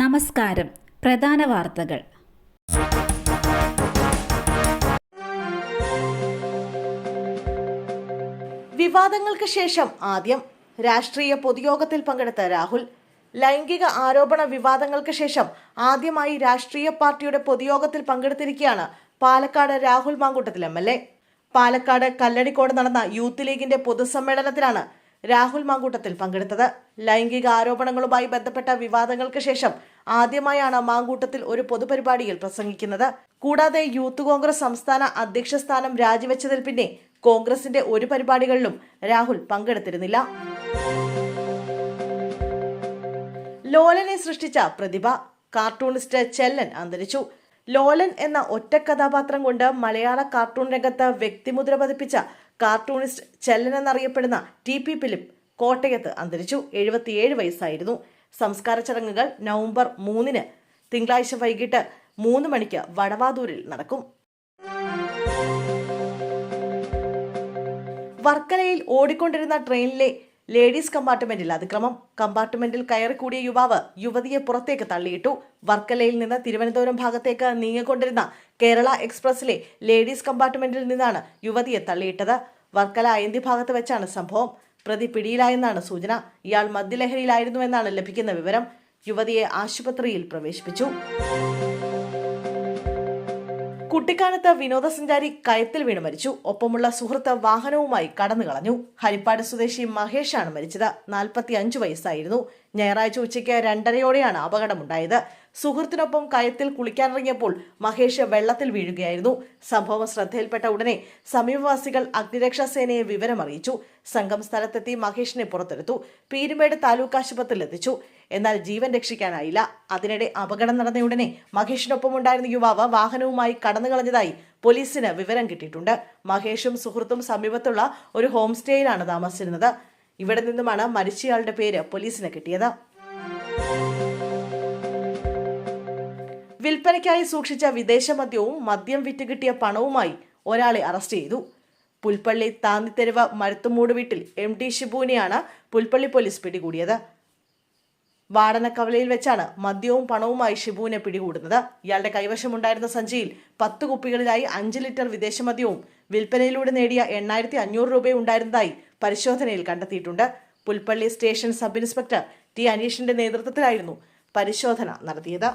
നമസ്കാരം. പ്രധാന വാർത്തകൾ. വിവാദങ്ങൾക്ക് ശേഷം ആദ്യം. രാഷ്ട്രീയ പൊതുയോഗത്തിൽ പങ്കെടുത്ത രാഹുൽ. ലൈംഗിക ആരോപണ വിവാദങ്ങൾക്ക് ശേഷം ആദ്യമായി രാഷ്ട്രീയ പാർട്ടിയുടെ പൊതുയോഗത്തിൽ പങ്കെടുത്തിരിക്കുകയാണ് Palakkad Rahul Mamkootathil M L A. Palakkad Kalladikode നടന്ന യൂത്ത് ലീഗിന്റെ പൊതുസമ്മേളനത്തിലാണ് രാഹുൽ മാങ്കൂട്ടത്തിൽ പങ്കെടുത്തത്. ലൈംഗിക ആരോപണങ്ങളുമായി ബന്ധപ്പെട്ട വിവാദങ്ങൾക്ക് ശേഷം ആദ്യമായാണ് മാങ്കൂട്ടത്തിൽ ഒരു പൊതുപരിപാടിയിൽ പ്രസംഗിക്കുന്നത്. കൂടാതെ യൂത്ത് കോൺഗ്രസ് സംസ്ഥാന അധ്യക്ഷ സ്ഥാനം രാജിവെച്ചതിൽ പിന്നെ കോൺഗ്രസിന്റെ ഒരു പരിപാടികളിലും രാഹുൽ പങ്കെടുത്തിരുന്നില്ല. ലോലനെ സൃഷ്ടിച്ച പ്രതിഭ കാർട്ടൂണിസ്റ്റ് ചെല്ലൻ അന്തരിച്ചു. ലോലൻ എന്ന ഒറ്റ കഥാപാത്രം കൊണ്ട് മലയാള കാർട്ടൂൺ രംഗത്ത് വ്യക്തിമുദ്ര പതിപ്പിച്ച കാർട്ടൂണിസ്റ്റ് ചെല്ലൻ എന്നറിയപ്പെടുന്ന ടി പി ഫിലിപ്പ് കോട്ടയത്ത് അന്തരിച്ചു. എഴുപത്തിയേഴ് വയസ്സായിരുന്നു. സംസ്കാര ചടങ്ങുകൾ നവംബർ മൂന്നിന് തിങ്കളാഴ്ച വൈകിട്ട് മൂന്ന് മണിക്ക് വടവാതൂരിൽ നടക്കും. വർക്കലയിൽ ഓടിക്കൊണ്ടിരുന്ന ട്രെയിനിലെ ലേഡീസ് കമ്പാർട്ട്മെന്റിൽ അതിക്രമം കമ്പാർട്ട്മെന്റിൽ കയറിക്കൂടിയ യുവാവ് യുവതിയെ പുറത്തേക്ക് തള്ളിയിട്ടു. വർക്കലയിൽ നിന്ന് തിരുവനന്തപുരം ഭാഗത്തേക്ക് നീങ്ങിക്കൊണ്ടിരുന്ന കേരള എക്സ്പ്രസിലെ ലേഡീസ് കമ്പാർട്ട്മെന്റിൽ നിന്നാണ് യുവതിയെ തള്ളിയിട്ടത്. വർക്കല അയന്തി ഭാഗത്ത് വെച്ചാണ് സംഭവം. പ്രതി പിടിയിലായെന്നാണ് സൂചന. ഇയാൾ മദ്യലഹരിയിലായിരുന്നുവെന്നാണ് ലഭിക്കുന്ന വിവരം. യുവതിയെ ആശുപത്രിയിൽ പ്രവേശിപ്പിച്ചു. കുട്ടിക്കാനത്ത് വിനോദസഞ്ചാരി കയത്തിൽ വീണ് മരിച്ചു. ഒപ്പമുള്ള സുഹൃത്ത് വാഹനവുമായി കടന്നു കളഞ്ഞു. ഹരിപ്പാട് സ്വദേശി മഹേഷാണ് മരിച്ചത്. നാൽപ്പത്തി അഞ്ചു വയസ്സായിരുന്നു. ഞായറാഴ്ച ഉച്ചയ്ക്ക് രണ്ടരയോടെയാണ് അപകടമുണ്ടായത്. സുഹൃത്തിനൊപ്പം കയത്തിൽ കുളിക്കാനിറങ്ങിയപ്പോൾ മഹേഷ് വെള്ളത്തിൽ വീഴുകയായിരുന്നു. സംഭവം ശ്രദ്ധയിൽപ്പെട്ട ഉടനെ സമീപവാസികൾ അഗ്നിരക്ഷാ സേനയെ വിവരം അറിയിച്ചു സംഘം സ്ഥലത്തെത്തി മഹേഷിനെ പുറത്തെടുത്തു. പീരുമേട് താലൂക്ക് ആശുപത്രിയിൽ എത്തിച്ചു എന്നാൽ ജീവൻ രക്ഷിക്കാനായില്ല. അതിനിടെ അപകടം നടന്നയുടനെ മഹേഷിനൊപ്പം ഉണ്ടായിരുന്ന യുവാവ് വാഹനവുമായി കടന്നു കളഞ്ഞതായി പോലീസിന് വിവരം കിട്ടിയിട്ടുണ്ട്. മഹേഷും സുഹൃത്തും സമീപത്തുള്ള ഒരു ഹോം സ്റ്റേയിലാണ് താമസിച്ചിരുന്നത്. ഇവിടെ നിന്നുമാണ് മരിച്ചയാളുടെ പേര് പോലീസിന് കിട്ടിയത്. വിൽപ്പനയ്ക്കായി സൂക്ഷിച്ച വിദേശ മദ്യവും മദ്യം വിറ്റ് കിട്ടിയ പണവുമായി ഒരാളെ അറസ്റ്റ് ചെയ്തു. പുൽപ്പള്ളി താന്നിത്തെരുവ് മരുത്തുമൂട് വീട്ടിൽ എം ടി ഷിബുവിനെയാണ് പുൽപ്പള്ളി പോലീസ് പിടികൂടിയത്. വാടനക്കവലയിൽ വെച്ചാണ് മദ്യവും പണവുമായി ഷിബുവിനെ പിടികൂടുന്നത്. ഇയാളുടെ കൈവശമുണ്ടായിരുന്ന സഞ്ചിയിൽ പത്ത് കുപ്പികളിലായി അഞ്ച് ലിറ്റർ വിദേശ മദ്യവും വിൽപ്പനയിലൂടെ നേടിയ എണ്ണായിരത്തി അഞ്ഞൂറ് രൂപയുണ്ടായിരുന്നതായി പരിശോധനയിൽ കണ്ടെത്തിയിട്ടുണ്ട്. Pulpally station sub inspector T അനീഷിന്റെ നേതൃത്വത്തിലായിരുന്നു പരിശോധന നടത്തിയത്.